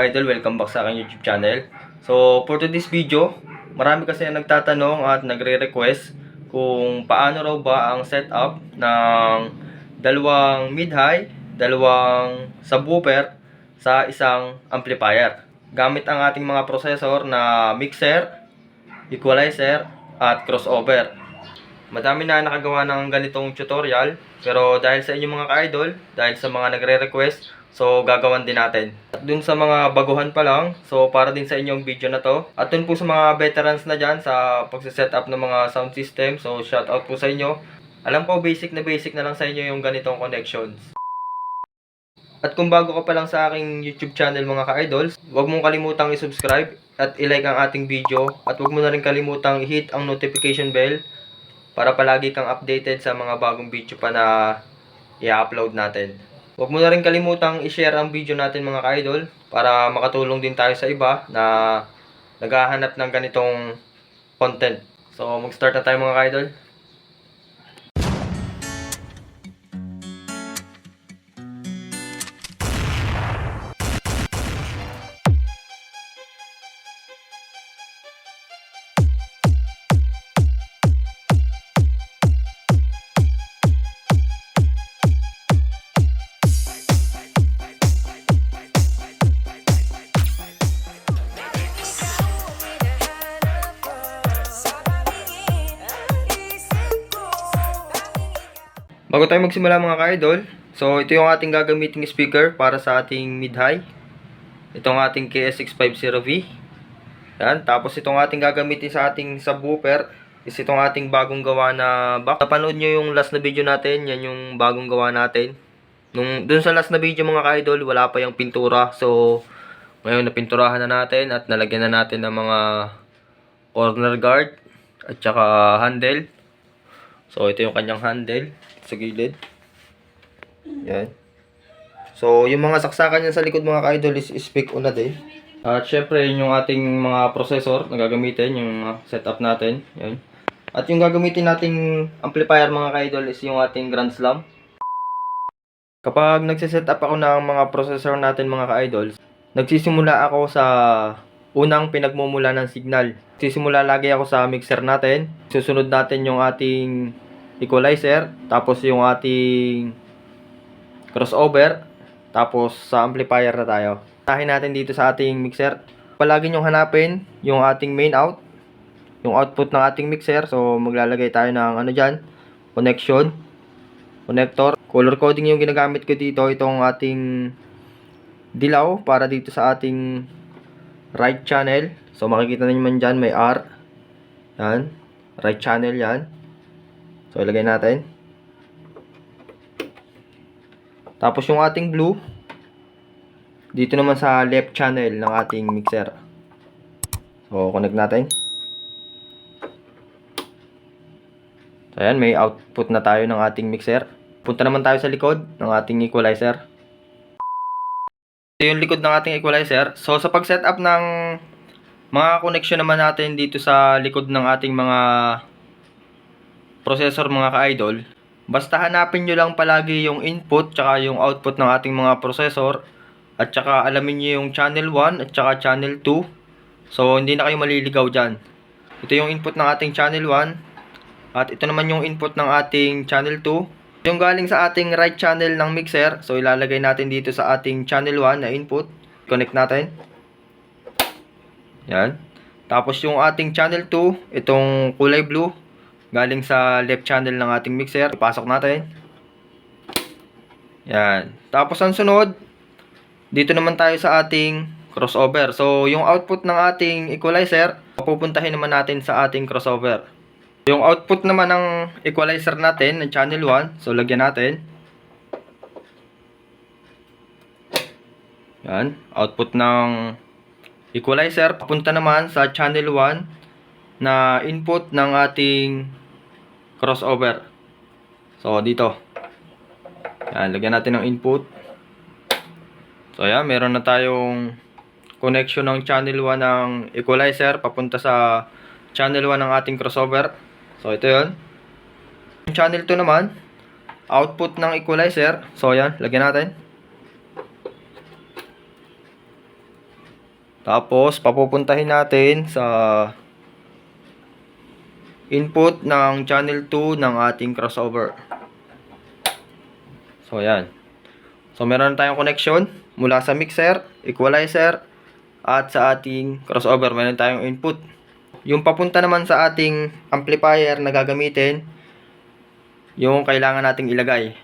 ka-idol, welcome back sa aking YouTube channel. So, for today's video, marami kasi ang nagtatanong at nagre-request kung paano raw ba ang setup ng dalawang mid-high, dalawang subwoofer sa isang amplifier. Gamit ang ating mga processor na mixer, equalizer, at crossover. Madami na nakagawa ng ganitong tutorial, pero dahil sa inyong mga ka-idol, dahil sa mga nagre-request, so gagawan din natin. At dun sa mga baguhan pa lang, so para din sa inyong video na to. At dun po sa mga veterans na dyan sa pagsiset up ng mga sound system, so shout out po sa inyo. Alam ko basic na basic na lang sa inyo yung ganitong connections. At kung bago ka pa lang sa aking YouTube channel mga ka-idols, huwag mong kalimutang i-subscribe at i-like ang ating video at huwag mo na rin kalimutang i-hit ang notification bell para palagi kang updated sa mga bagong video pa na i-upload natin. Huwag mo na rin kalimutang i-share ang video natin mga ka-idol para makatulong din tayo sa iba na naghahanap ng ganitong content. So mag-start na tayo mga ka-idol. Bago tayo magsimula mga ka-idol, so ito yung ating gagamiting speaker para sa ating mid-high. Itong ating KS650V. Yan, tapos itong ating gagamitin sa ating subwoofer is itong ating bagong gawa na box. Napanood nyo yung last na video natin, yan yung bagong gawa natin. Nung, dun sa last na video mga ka-idol, wala pa yung pintura. So, ngayon napinturahan na natin at nalagyan na natin ng mga corner guard at saka handle. So, ito yung kanyang handle sa gilid. Yan. So, yung mga saksakan niya sa likod mga ka-idol is speak unad eh. At syempre, yun yung ating mga processor na gagamitin, yung mga setup natin. Yan. At yung gagamitin nating amplifier mga ka-idol is yung ating Grand Slam. Kapag nagsiset up ako ng mga processor natin mga ka-idol, nagsisimula ako sa unang pinagmumula ng signal. Sisimula lagi ako sa mixer natin. Susunod natin yung ating equalizer, tapos yung ating crossover, tapos sa amplifier na tayo. Tahin natin dito sa ating mixer. Palagi nyong hanapin yung ating main out, yung output ng ating mixer. So maglalagay tayo ng ano dyan, connection, connector. Color coding yung ginagamit ko dito, itong ating dilaw para dito sa ating right channel. So makikita niyo man dyan, may R. Yan. Right channel yan. So ilagay natin. Tapos yung ating blue, dito naman sa left channel ng ating mixer. So connect natin. So ayan, may output na tayo ng ating mixer. Punta naman tayo sa likod ng ating equalizer. Ito yung likod ng ating equalizer. So sa pag-setup ng mga connection naman natin dito sa likod ng ating mga processor mga ka-idol, basta hanapin nyo lang palagi yung input tsaka yung output ng ating mga processor at tsaka alamin nyo yung channel 1 at tsaka channel 2. So hindi na kayo maliligaw dyan. Ito yung input ng ating channel 1 at ito naman yung input ng ating channel 2. Yung galing sa ating right channel ng mixer, so ilalagay natin dito sa ating channel 1 na input. Connect natin. Yan. Tapos yung ating channel 2, itong kulay blue, galing sa left channel ng ating mixer. Ipasok natin. Yan. Tapos ang sunod, dito naman tayo sa ating crossover. So, yung output ng ating equalizer, pupuntahin naman natin sa ating crossover. Yung output naman ng equalizer natin, ng channel 1, so lagyan natin. Yan. Output ng equalizer, papunta naman sa channel 1 na input ng ating crossover. So, dito. Yan, lagyan natin ng input. So, yan, meron na tayong connection ng channel 1 ng equalizer papunta sa channel 1 ng ating crossover. So, ito yun. Yung channel 2 naman, output ng equalizer. So, yan, lagyan natin. Tapos, papupuntahin natin sa input ng channel 2 ng ating crossover. So, ayan. So, meron tayong connection mula sa mixer, equalizer, at sa ating crossover. Meron tayong input. Yung papunta naman sa ating amplifier na gagamitin, yung kailangan nating ilagay.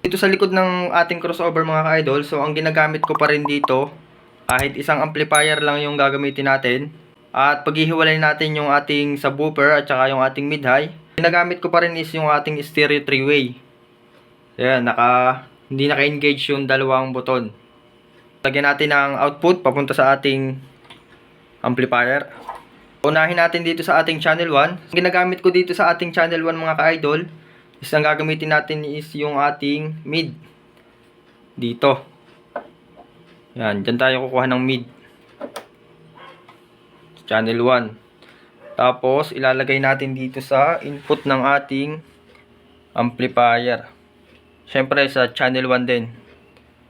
Dito sa likod ng ating crossover mga ka-idol, so ang ginagamit ko pa rin dito, kahit isang amplifier lang yung gagamitin natin, at paghihiwalay natin yung ating subwoofer at saka yung ating mid-high, ginagamit ko pa rin is yung ating stereo three-way. Ayan, naka, hindi naka-engage yung dalawang buton. Lagyan natin ng output papunta sa ating amplifier. Unahin natin dito sa ating channel 1. Ang ginagamit ko dito sa ating channel 1 mga ka-idol, is ang gagamitin natin is yung ating mid. Dito. Yan, dyan tayo kukuha ng mid. Channel 1. Tapos, ilalagay natin dito sa input ng ating amplifier. Siyempre, sa channel 1 din.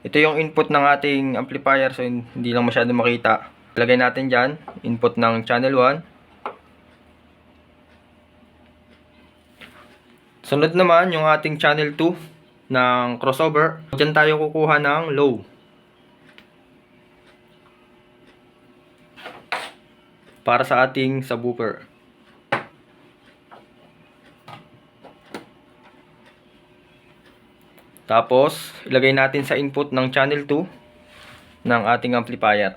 Ito yung input ng ating amplifier, so hindi lang masyado makita. Ilagay natin dyan, input ng channel 1. Sunod naman, yung ating channel 2 ng crossover. Diyan tayo kukuha ng low. Para sa ating subwoofer. Tapos, ilagay natin sa input ng channel 2 ng ating amplifier.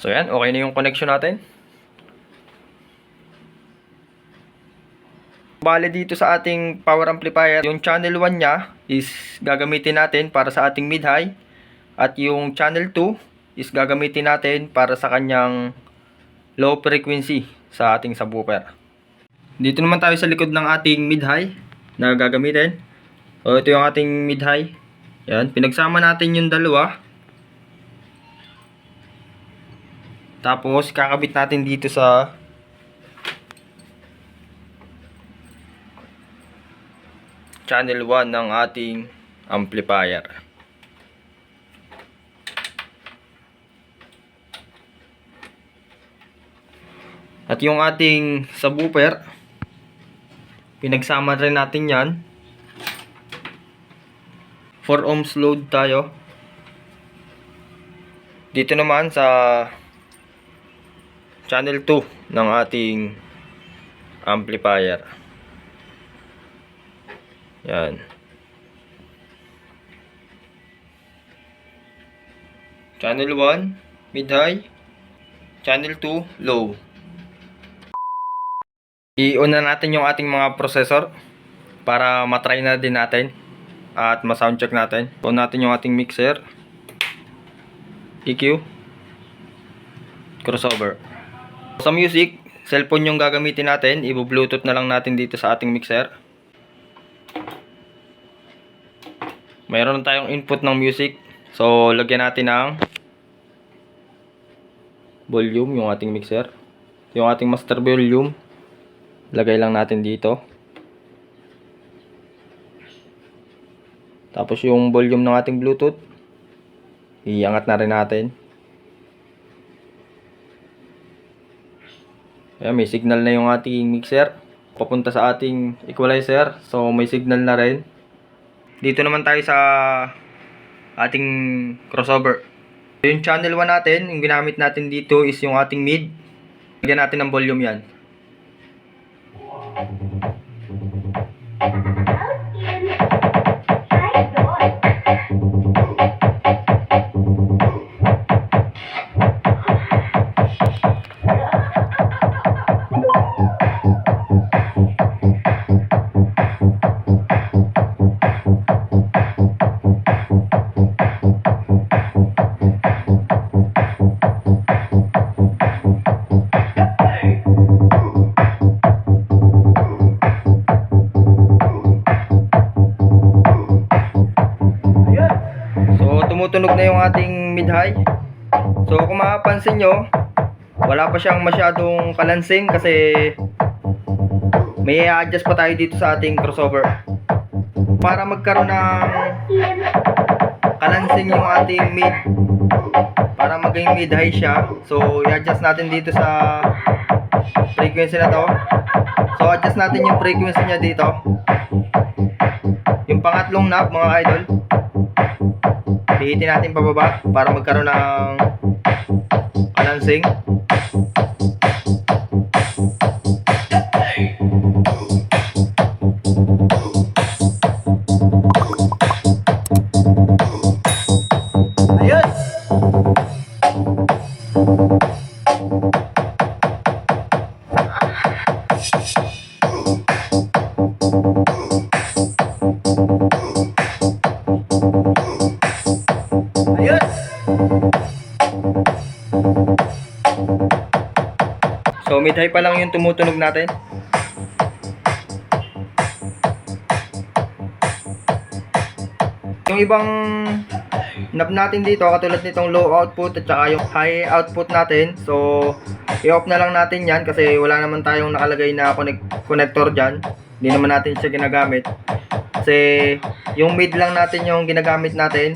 So yan, okay na yung connection natin. Bale dito sa ating power amplifier, yung channel 1 niya is gagamitin natin para sa ating mid-high at yung channel 2 is gagamitin natin para sa kanyang low frequency sa ating subwoofer. Dito naman tayo sa likod ng ating mid-high na gagamitin. O ito yung ating mid-high. Yan, pinagsama natin yung dalawa. Tapos kakabit natin dito sa channel 1 ng ating amplifier. At yung ating subwoofer, pinagsama rin natin yan. 4 ohms load tayo. Dito naman sa channel 2 ng ating amplifier. Yan. Channel 1, mid-high. Channel 2, low. I-on na natin yung ating mga processor para matry na din natin at ma-soundcheck natin. On natin yung ating mixer, EQ, crossover. Sa music, cellphone yung gagamitin natin. Ibu-bluetooth na lang natin dito sa ating mixer. Mayroon tayong input ng music. So, lagyan natin ng volume yung ating mixer. Yung ating master volume. Lagay lang natin dito. Tapos yung volume ng ating Bluetooth. Iangat na rin natin. Ayan, may signal na yung ating mixer. Papunta sa ating equalizer. So, may signal na rin. Dito naman tayo sa ating crossover. Yung channel 1 natin, yung ginamit natin dito is yung ating mid. Lagyan natin ng volume yan. Mid-high. So, kung mapapansin nyo, wala pa siyang masyadong kalansing kasi may i-adjust pa tayo dito sa ating crossover. Para magkaroon ng kalansing yung ating mid para maging mid high siya. So, i-adjust natin dito sa frequency na to. So, adjust natin yung frequency niya dito. Yung pangatlong knob, mga idol. Pihitin natin pababa para magkaroon ng kalansing. So, mid high pa lang yung tumutunog natin. Yung ibang knob natin dito, katulad nitong low output at saka yung high output natin. So, i-off na lang natin yan kasi wala naman tayong nakalagay na connect connector dyan. Hindi naman natin siya ginagamit. Kasi, yung mid lang natin yung ginagamit natin.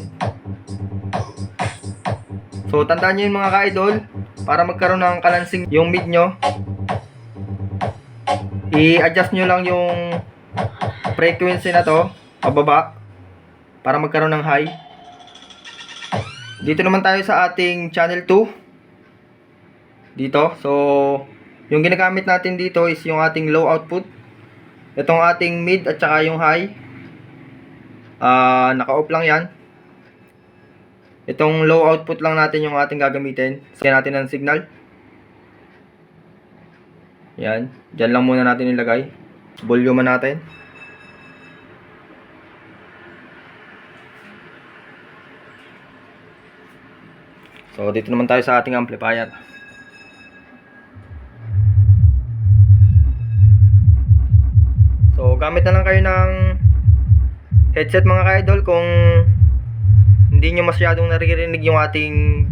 So, tandaan nyo yun mga ka-idol, para magkaroon ng kalansing yung mid nyo, i-adjust nyo lang yung frequency na to, pababa, para magkaroon ng high. Dito naman tayo sa ating channel 2. Dito. So, yung ginagamit natin dito is yung ating low output. Itong ating mid at saka yung high. Ah, naka-off lang yan. Itong low output lang natin yung ating gagamitin. Sagyan natin ng signal. Yan. Diyan lang muna natin ilagay. Volume natin. So, dito naman tayo sa ating amplifier. So, gamit na lang kayo ng headset mga ka-idol kung hindi nyo masyadong naririnig yung ating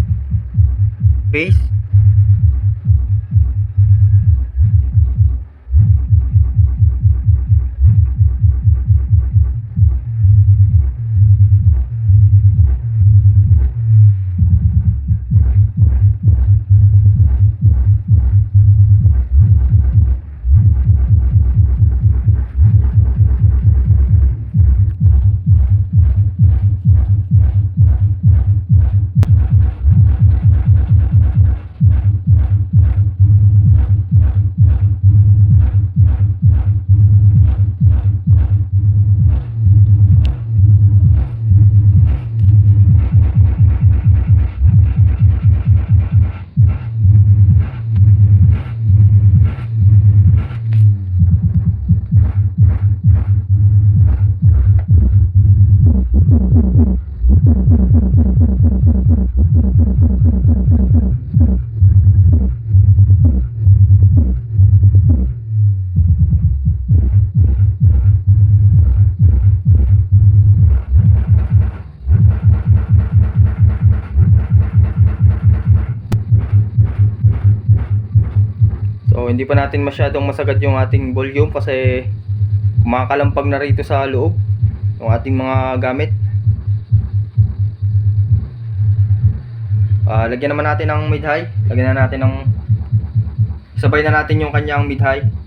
hindi pa natin masyadong masagad yung ating volume kasi kumakalampag na rito sa loob yung ating mga gamit. Ah, lagyan naman natin ng mid-high. Lagyan na natin ng sabay na natin yung kanyang mid-high. Out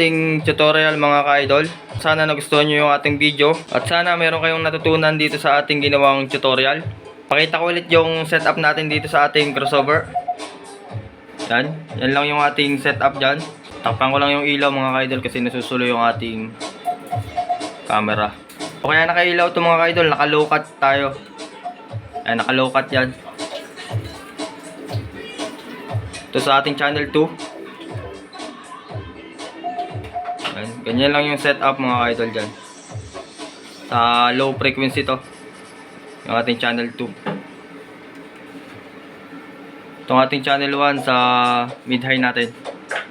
ating tutorial mga ka-idol. Sana nagustuhan nyo yung ating video. At sana meron kayong natutunan dito sa ating ginawang tutorial. Pakita ko ulit yung setup natin dito sa ating crossover. Yan. Yan lang yung ating setup dyan. Takpan ko lang yung ilaw mga ka-idol kasi nasusulo yung ating camera. O kaya nakailaw to mga ka-idol. Naka-low tayo. Ayan, naka-low yan. Ito sa ating channel 2. Ganyan lang yung setup mga idol dyan. Sa low frequency to. Yung ating channel 2. Itong ating channel 1 sa mid-high natin.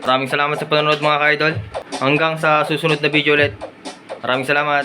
Maraming salamat sa panonood mga ka-idol. Hanggang sa susunod na video ulit. Maraming salamat.